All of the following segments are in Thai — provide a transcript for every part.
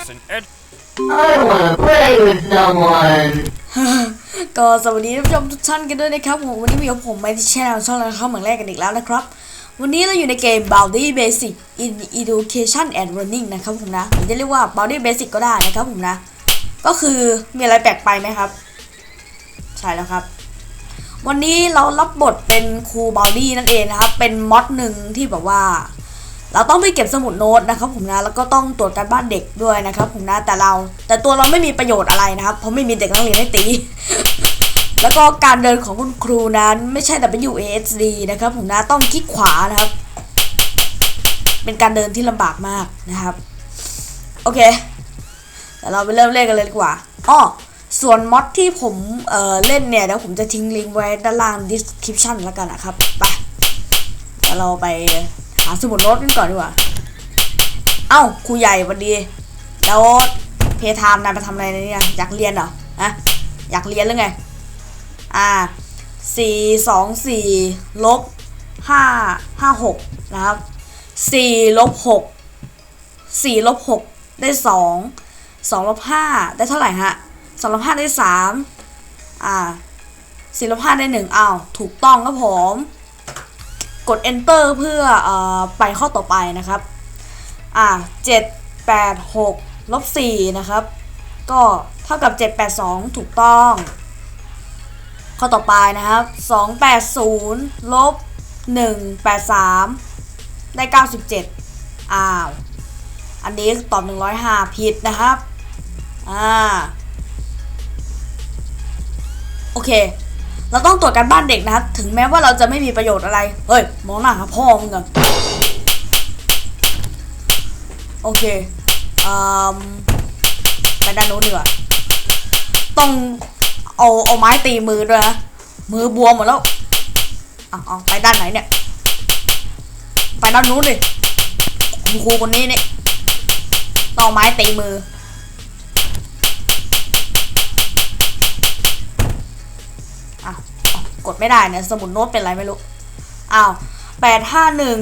It's an ed. I wanna play with someone. ก็สวัสดีท่านผู้ชมทุกท่านกันด้วยนะครับผมวันนี้มีกับผมไมที่แชร์ช่องเราเข้าเหมือนแรกกันอีกแล้วนะครับ วันนี้เราอยู่ในเกม Bounty Basic in Education and Learning นะครับผมนะหรือจะเรียกว่า Bounty Basic ก็ได้นะครับผมนะ ก็คือมีอะไรแปลกไปไหมครับ ใช่แล้วครับ วันนี้เรารับบทเป็นครูบาวดี้นั่นเองนะครับ เป็นมอดหนึ่งที่แบบว่า เราต้องไปเก็บสมุดโน้ตนะครับผมนะแล้วก็ต้องตรวจการบ้านเด็กด้วยนะครับผมนะแต่เราแต่ตัวเราไม่มีประโยชน์อะไรนะครับ เพราะไม่มีเด็กนักเรียนให้ตี แล้วก็การเดินของคุณครูนั้นไม่ใช่ W A S D นะครับผมนะต้องคลิกขวานะครับ เป็นการเดินที่ลำบากมากนะครับ โอเคเดี๋ยวเราไปเริ่มเล่นกันเลยดีกว่าอ้อส่วนม็อดที่ผมเอ่อเล่นเนี่ยเดี๋ยวผมจะทิ้งลิงก์ไว้ด้านล่าง description แล้วกันนะครับไปเดี๋ยวเราไป หาสมุดโน้ตกันก่อนดีกว่า เอ้าครูใหญ่วันดี แล้วเพทามนายไปทำอะไรเนี่ยอยากเรียนเหรอฮะอยากเรียนหรือไง อ่าสี่สองสี่ลบห้าห้าหกนะครับสี่ลบหกสี่ลบหกได้สองสองลบห้าได้เท่าไหร่ฮะสองลบห้าได้สามอ่าสี่ลบห้าได้หนึ่งอ้าวถูกต้องครับผม กด enter เพื่ออไปข้อต่อไปนะครับ อ่าเจ็ดแปดหกลบสี่นะครับ ก็เท่ากับเจ็ดแปดสองถูกต้อง ข้อต่อไปนะครับสองแปดศูนย์ลบหนึ่งแปดสามได้เก้าสิบเจ็ดอ้าว อันนี้ตอบหนึ่งร้อยห้าผิดนะครับ อ่า โอเค เราต้องตรวจการบ้านเด็กนะครับ ถึงแม้ว่าเราจะไม่มีประโยชน์อะไร เฮ้ย มองหน้าหาพ่อมึงกันโอเคอืมไปด้านโน้นดีกว่าต้องเอาเอาไม้ตีมือด้วยนะ มือบวมหมดแล้วอะเอาไปด้านไหนเนี่ย ไปด้านนู้นดิคุณครูคนนี้เนี่ยต้องไม้ตีมือ กดไม่ได้เนี่ยสมุดโน้ตเป็นไรไม่รู้ อ้าวแปดห้าหนึ่ง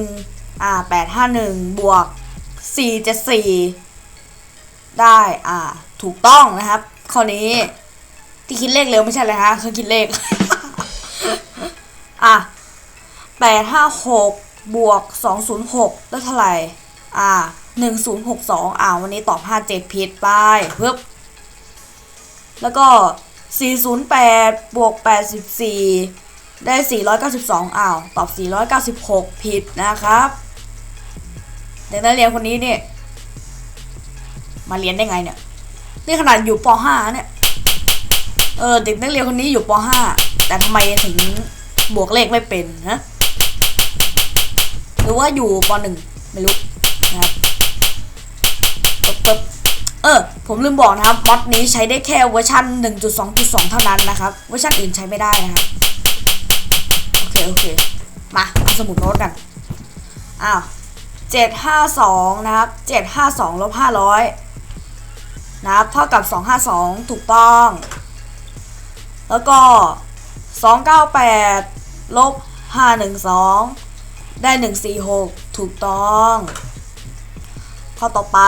อ่าแปดห้าหนึ่งบวกสี่เจ็ดสี่ได้อ่าถูกต้องนะครับ ข้อนี้ที่คิดเลขเร็วไม่ใช่เลยฮะคือคิดเลข อะแปดห้าหกบวกสองศูนย์หกได้เท่าไหร่ อ่าหนึ่งศูนย์หกสองอ่าวันนี้ตอบห้าเจ็ดผิดไปเพิ่มแล้วก็ สี่ศูนย์แปดบวกแปดสิบสี่ได้สี่ร้อยเก้าสิบสองอ้าว ตอบสี่ร้อยเก้าสิบหกผิดนะครับ เด็กนักเรียนคนนี้เนี่ย มาเรียนได้ไงเนี่ย นี่ขนาดอยู่ป .5 เนี่ย เออ เด็กนักเรียนคนนี้อยู่ป .5 แต่ทำไมถึงบวกเลขไม่เป็นฮะ หรือว่าอยู่ป .1 ไม่รู้นะครับปึ๊บ ออ ผมลืมบอกนะครับมอดนี้ใช้ได้แค่เวอร์ชัน1.2.2 เท่านั้นนะครับ เวอร์ชันอื่นใช้ไม่ได้นะครับ โอเค โอเค มาเอาสมุดโน้ตกัน อ้าวเจ็ดห้าสองนะครับเจ็ดห้าสองลบห้าร้อยนะครับ เท่ากับสองห้าสองถูกต้อง แล้วก็สองเก้าแปดลบห้าหนึ่งสองได้หนึ่งสี่หกถูกต้อง ข้อต่อไป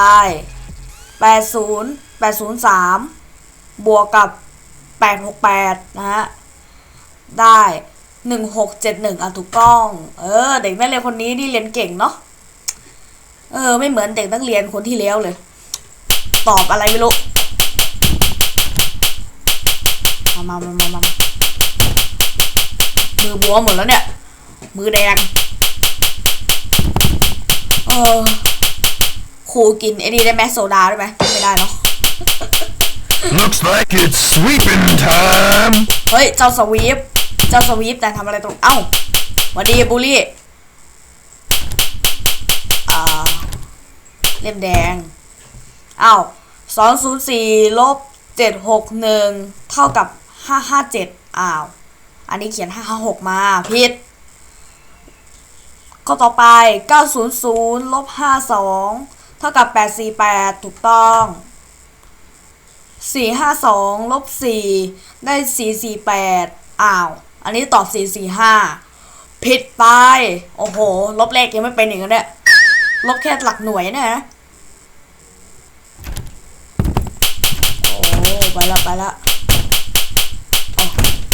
แปดศูนย์แปดศูนย์สามบวกกับแปดหกแปดนะฮะ ได้หนึ่งหกเจ็ดหนึ่งอะถูกต้อง เออ เด็กนักเรียนคนนี้นี่เรียนเก่งเนาะ เออ ไม่เหมือนเด็กนักเรียนคนที่แล้วเลย ตอบอะไรไม่รู้ มามามามามามือบวมหมดแล้วเนี่ย มือแดง เออ ครูกินไอ้นี่ได้ไหมโซดาได้ไหมไม่ได้เนาะ Looks like it's sweeping time. เฮ้ย เจ้าสวีป เจ้าสวีปแต่ทำอะไรตรง เอ้าหวันดีบูลลี่อ่าเล่มแดง เอ้าสองศูนย์สี่ลบเจ็ดหกหนึ่งเท่ากับห้าห้าเจ็ดอ้าว อันนี้เขียนห้าห้าหกมาผิดข้อต่อไปเก้าศูนย์ศูนย์ลบห้าสอง เท่ากับแปดสี่แปดถูกต้องสี่ห้าสองลบสี่ได้สี่สี่แปดอ้าว อันนี้ตอบสี่สี่ห้าผิดไป โอ้โห ลบเลขยังไม่เป็นอีกแล้วเนี่ย ลบแค่หลักหน่วยเนยนะไปละ ไปละ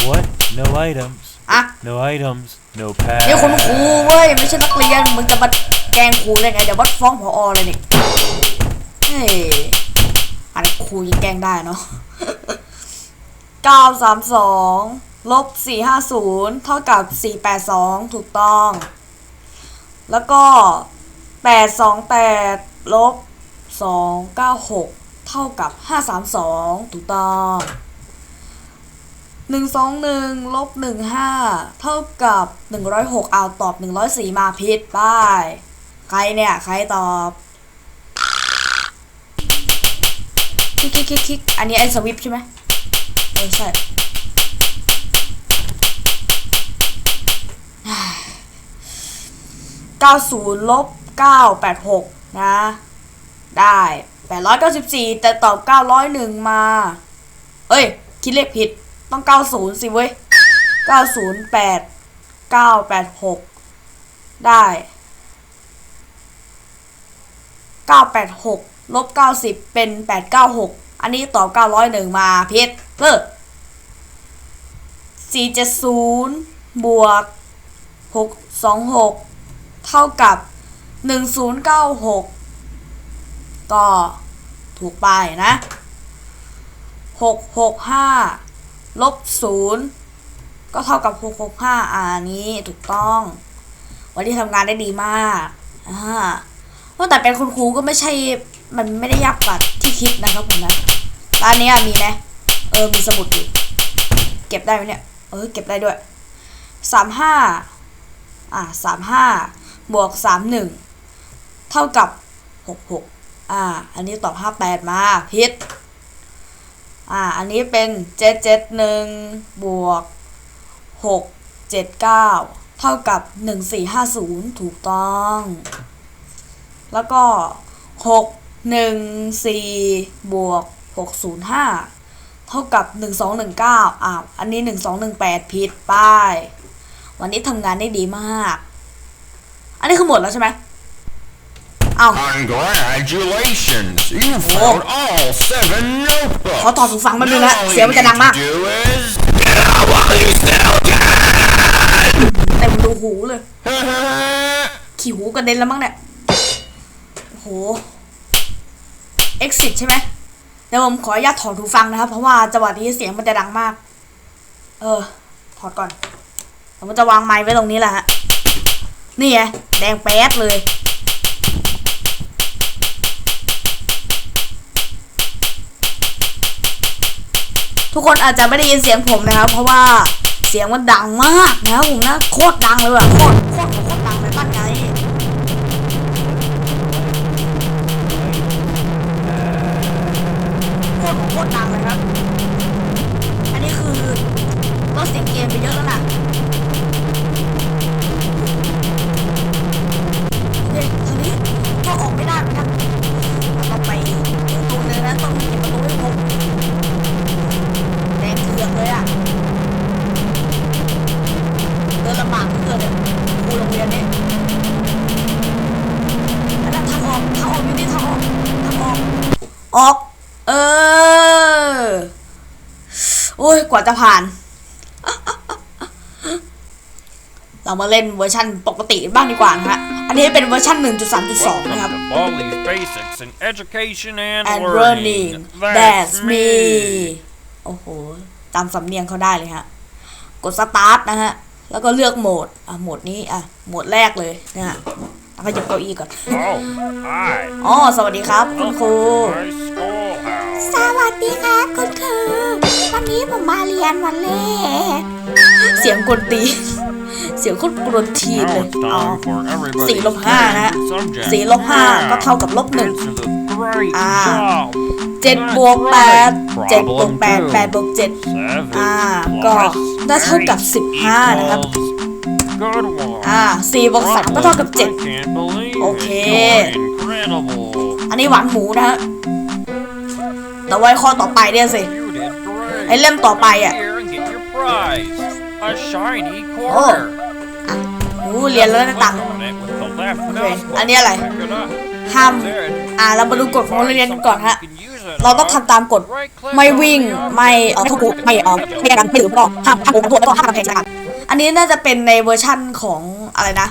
What? No items. อะ No items. No นี่คุณ pass. ครูเว้ย ไม่ใช่นักเรียน มึงจะมา แกล้งครูได้ไงเดี๋ยววัดฟ้องผออเลยนี่เฮ้ยอันนี้ครูยังแกล้งได้เนาะเก้าสามสองลบสี่ห้าศูนย์เท่ากับสี่แปดสองถูกต้อง แล้วก็แปดสองแปดลบสองเก้าหกเท่ากับห้าสามสองถูกต้องหนึ่งสองหนึ่งลบหนึ่งห้าเท่ากับหนึ่งร้อยหกเอาตอบหนึ่งร้อยสี่มาผิดไป ใครเนี่ย ใครตอบคลิกคลิกคลิกคลิกอันนี้ไอ้สวิปใช่ไหมเออใช่เก้าศูนย์ลบเก้าแปดหกนะ ได้แปดร้อยเก้าสิบสี่แต่ตอบเก้าร้อยหนึ่งมา เอ้ย คิดเลขผิดต้องเก้าศูนย์สิเว้ยเก้าศูนย์แปดเก้าแปดหกได้ เก้าแปดหกลบเก้าสิบเป็นแปดเก้าหกอันนี้ตอบเก้าร้อยหนึ่งมาผิดเลิกสี่เจ็ดศูนย์บวกหกสองหกเท่ากับ 1096 ก็ถูกไปนะ 665ลบ0ก็เท่ากับ 665 อันนี้ถูกต้อง วันที่ทำงานได้ดีมากอ่า ว่าแต่เป็นคุณครูก็ไม่ใช่ มันไม่ได้ยากกว่าที่คิดนะครับผมนะร้านนี้มีไหมเออ มีสมุดอยู่ เก็บได้ไหมเนี่ย เออ เก็บได้ด้วย35อ่าสามห้าบวกสามหนึ่งเท่ากับหกหกอ่า อันนี้ตอบห้าแปดมาพิษอ่า อันนี้เป็นเจ็ดเจ็ดหนึ่งบวกหกเจ็ดเก้าเท่ากับหนึ่งสี่ห้าศูนย์ถูกต้อง แล้วก็หกหนึ่งสี่บวกหกศูนย์ห้าเท่ากับหนึ่งสองหนึ่งเก้าอ่าอันนี้หนึ่งสองหนึ่งแปดผิดป้ายวันนี้ทำงานได้ดีมาก อันนี้คือหมดแล้วใช่ไหมเอา Congratulations! You found all seven notebooks. ขอถอดหูฟังแป๊บนึงนะ Now all เสียงมันจะดังมาก you need to do is เต็มรูหูเลย ขี่หูกระเด็นแล้วมั้งเนี่ยโอ้โห exit ใช่ไหมเดี๋ยวผมขออนุญาตถอดหูฟังนะครับ เพราะว่าจังหวะนี้เสียงมันจะดังมาก เออ ถอดก่อนผมจะวางไมค์ไว้ตรงนี้แหละฮะ นี่ไงแดงแป๊ดเลย ทุกคนอาจจะไม่ได้ยินเสียงผมนะครับ เพราะว่าเสียงมันดังมากนะครับผมนะโคตรดังเลยว่ะโคตรโคตรโคตรดังเลยบ้านไง ตรโคตรดังเลยครับ อันนี้คือลดเสียงเกมไปเยอะแล้ว ผ่าน เรามาเล่นเวอร์ชันปกติบ้างดีกว่านะฮะ อันนี้เป็นเวอร์ชัน1.3.2 นะครับ Welcome to Baldi's Basics in Education and, and Learning. running that's me โอ้โห ตามสำเนียงเขาได้เลยฮะ กดสตาร์ทนะฮะ แล้วก็เลือกโหมด อะ โหมดนี้ อะ โหมดแรกเลยนะฮะแล้วก็หยิบเก้าอี้ก่อน Oh, hi. อ๋อ สวัสดีครับ คุณครู My schoolhouse. สวัสดีครับ คุณครู วันนี้ผมมาเรียนวันแรกเสียงกวนตีนเสียงโคตรกวนทีน Now เลย it's อ๋อ time for everybody สี่ลบห้านะฮะ subject. สี่ลบห้าก็เท่ากับลบหนึ่ง This is a great Ah. job. เจ็ดบวกแปดเจ็ดบวกแปดแปดบวกเจ็ด Seven อ่า ก็ plus ได้เท่ากับ eight สิบห้านะครับ equals Good one. อ่าสี่บวกสามก็เท่ากับเจ็ด I can't believe it. Okay. You're incredible. อันนี้หวานหมูนะฮะแต่ไว้ข้อต่อไปเนี่ยสิ You did great. ไอ้เล่มต่อไปอะ Here and get your prize. A shiny quarter. โอ้เรียนแล้วได้ตังค์ On it with the left Okay. mouse button. อันนี้อะไร Pick it up. ห้าม There. อ่าเรามาดูกฎของโรงเรียนกันก่อนฮะ You can use it เราต้องทำตามกฎ Right click ไม่ on วิ่ง the ไม่เออเข้าคุกไม่เออไม่กันไม่ถือก็ห้ามห้ามโกงตำรวจแล้วก็ห้ามทำเพลงนะครับอันนี้น่าจะเป็นในเวอร์ชั่นของอะไรนะ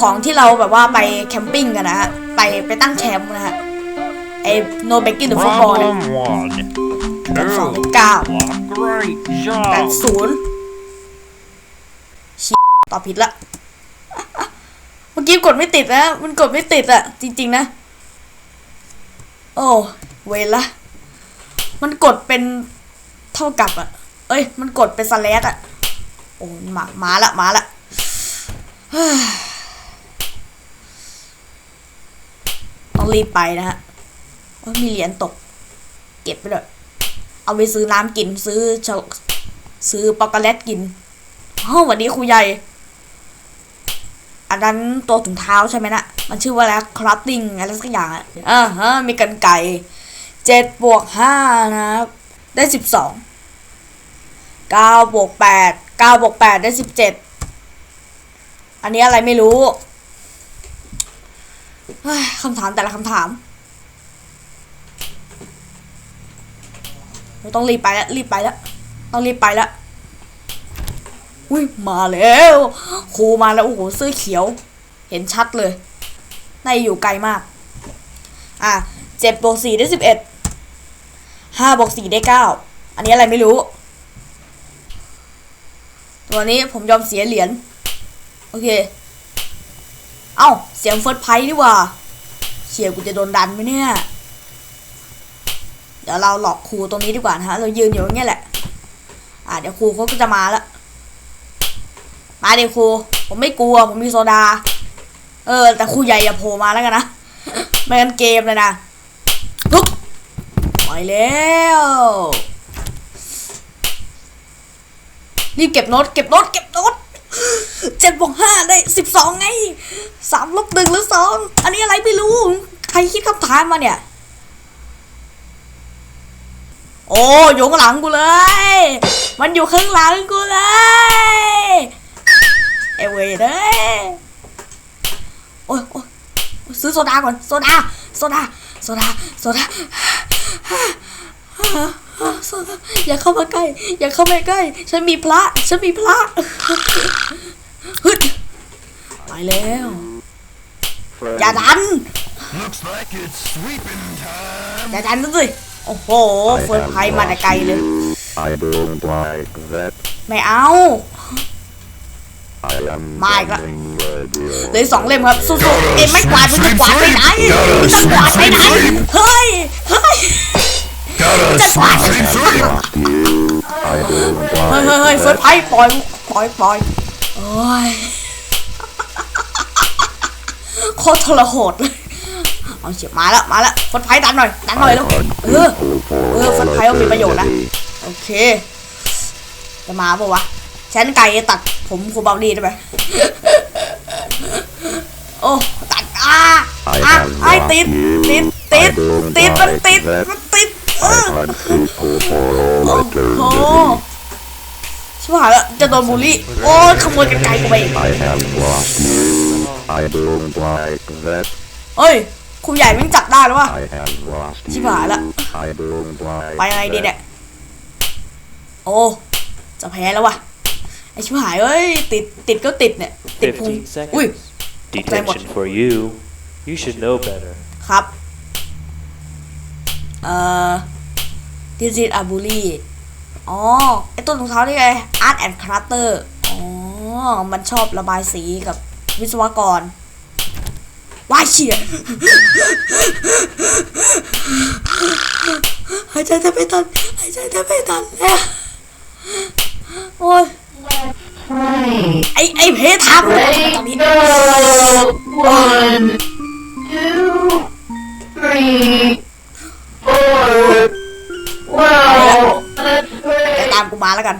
ของที่เราแบบว่าไปแคมปิ้งกันนะฮะ ไปไปตั้งแคมป์นะฮะ ไอ้ no baking the football เนี่ย Problem one. เป็นสอง Two. เก้า Great แปด job. ศูนย์ชิตอบผิดละ เมื่อกี้กดไม่ติดนะ มันกดไม่ติดอะจริง ๆ นะ โอ้ เวรละ มันกดเป็นเท่ากับอะเอ้ย มันกดเป็นสแลดอะโอ้มามาละ มาละเฮ้ยต้องรีบไปนะฮะโอ้ยมีเหรียญตก เก็บไปเลย เอาไปซื้อน้ำกินซื้อชาซื้อปอกโกแลตกินห้องวันนี้ครูใหญ่ อันนั้นตัวถุงเท้าใช่ไหมนะ มันชื่อว่าอะไรคราฟติ้งอะไรสักอย่างอะอ่าฮะมีกันไก่เจ็ดบวกห้านะครับ ได้สิบสองเก้าบวกแปดเก้าบวกแปดได้สิบเจ็ดอันนี้อะไรไม่รู้คำถามแต่ละคำถาม เราต้องรีบไปแล้วรีบไปแล้วต้องรีบไปแล้วอุ้ยมาแล้วครูมาแล้วโอ้โหเสื้อเขียว เห็นชัดเลยนาจะอยู่ไกลมาก อะเจ็ดบวกสี่ได้สิบเอ็ดห้าบวกสี่ได้เก้าอันนี้อะไรไม่รู้ ตัวนี้ผมยอมเสียเหรียญโอเค เอ้า เสียงเฟิร์สไพร์ดีกว่าเชียร์กูจะโดนดันไหมเนี่ย ดี๋ยวเราหลอกครูตรงนี้ดีกว่านะฮะ เรายืนอยู่อย่างเงี้ยแหละ อ่าเดี๋ยวครูเขาก็จะมาแล้ว มาเดี๋ยวครู ผมไม่กลัว ผมมีโซดา เออ แต่ครูใหญ่อย่าโผล่มาแล้วกันนะ ไม่กันเกมเลยนะลุกไปแล้ว รีบเก็บโน้ต เก็บโน้ต เก็บโน้ตเจ็ดบวกห้าได้สิบสองไงสามลบหนึ่งหรือสอง อันนี้อะไรไม่รู้ ใครคิดคำถามมาเนี่ย โอ้อยู่ข้างหลังกูเลย มันอยู่ข้างหลังกูเลยเอเวยเด้โอ้ยโอ้ยซื้อโซดาก่อนโซดาโซดาโซดาโซดาโซดาอย่าเข้ามาใกล้ อย่าเข้ามาใกล้ ฉันมีพระ ฉันมีพระฮึดไปแล้ว อย่าดัน อย่าดันสิ โอ้โหเฟิร์นไพรส์มาแต่ไกลเลย I don't like that. ไม่เอา I am My God. coming ready. เหลืออกสองเล่มครับสู้ๆเอ็มไม่กวาดมึงจะกวาดไปไหนมึงจะกวาดไปไหนเฮ้ยเฮ้ย Gotta sweep, sweep, sweep. I don't เฮ้ย like เฮ้ยเฮ้ยเฟิร์สไพรส์ปล่อยปล่อยปล่อยโอ้ยโคตรทรหดเลย เอาเฉียบมาแล้วมาแล้วเฟิร์สไพรส์ดันหน่อยดันหน่อยแล้วเออเออเฟิร์สไพรส์มันมีประโยชน์นะโอเคจะมาปะวะฉันไก่ตัดผมครูเบาดีได้ไหมโอ้ตัดอ่าอะไอ้ติดติดติดติดมันติดมันติดเออ I'm people for all I โอ้ turn ชิบหายแล้วจะโดนบูลลี่โอ้ยขโมยกันไกลกูไปอีก I have lost you. I don't like that. เฮ้ย ครูใหญ่แม่งจับได้แล้ววะ I have lost you. ชิบหายละ I don't like ไปยังไงดีเนี่ยโอ้จะแพ้แล้ววะไอชิบหายเอ้ยติดติดก็ติดเนี่ยติดพุง15อุ้ย seconds. Detention for you. You should know better. ครับเอ่อดิจิตอาบูลี่อ๋อไอต้นรองเท้านี่ไง Art and Clutter อ๋อ มันชอบระบายสีกับวิศวกร ว้าเฉียหายใจแทบไม่ทันหายใจแทบไม่ทันแล้วโอ้ย Right. ไอไอเพทามต Ready, อนนี้ one two, three, four. Wow, ตามกูมาแล้วกัน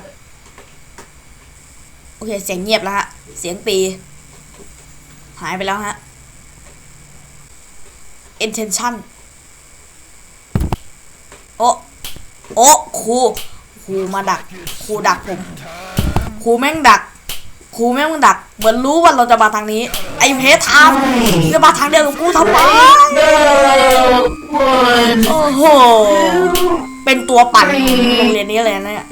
โอเค เสียงเงียบแล้วฮะ เสียงตีหายไปแล้วฮะ intention โอ้โอ้ครูครูมาดักครูดักผมครูแม่งดักครูแม่งดัก เหมือนรู้ว่าเราจะมาทางนี้ ไอ้เพชรทำจะมาทางเดียวกับกูทำไมโอ้โหเป็นตัวปั่นโรงเรียนนี้เลยนะเนี่ย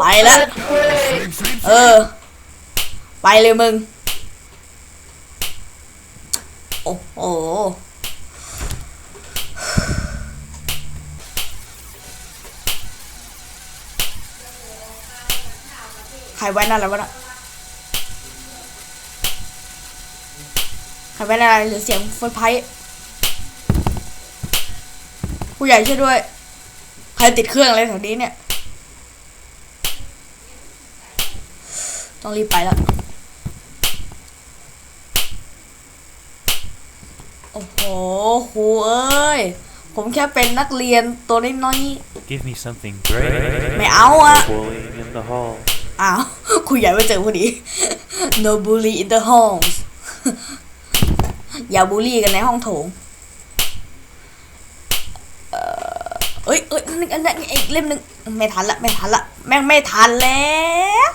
ไปแล้วเออ ไปเลยมึง โอ้โหใครไว้นั่นแล้ววะน่ะใครไว้นั่นอะไรหรือเสียงไฟไพ่ผู้ใหญ่ช่วยด้วย ใครติดเครื่องอะไรแถวนี้เนี่ย ต้องรีบไปแล้ว โอ้โห ครูเอ้ย ผมแค่เป็นนักเรียนตัวน้อย Give me something great. ๆไม่เอาอะ Bullying in the hall. อ้าวครูใหญ่มาเจอพอดี no bully in the halls อย่าบูลลี่กันในห้องโถง เอ่อเอ้ยเอ้ยนึกอันนั้นอีกเล่มหนึ่งไม่ทันละ ไม่ทันละ แม่งไม่ทันแล้ว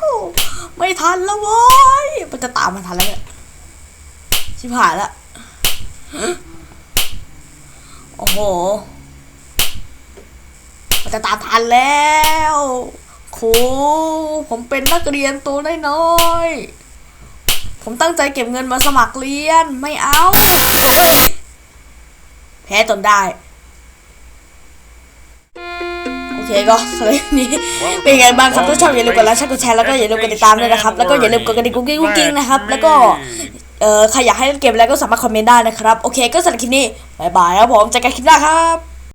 ไม่ทันแล้วเว้ย มันจะตามมันทันแล้วเนี่ยชิบหายละ โอ้โหมันจะตามทันแล้วครูผมเป็นนักเรียนตัวน้อยๆผมตั้งใจเก็บเงินมาสมัครเรียนไม่เอาเฮ้ยแพ้จนได้โอเคก็สำหรับวันนี้เป็นยังไงบ้างครับถ้าชอบอย่าลืมกดไลค์กดแชร์แล้วก็อย่าลืมกดติดตามด้วยนะครับ แล้วก็อย่าลืมกดกระดิ่งกุ้งกิ้งกุ้งกิ้งนะครับ แล้วก็ เออใครอยากให้เล่นเกมอะไรก็สามารถคอมเมนต์ได้นะครับ โอเคก็สำหรับคลิปนี้บายบายครับผมเจอกันคลิปหน้าครับ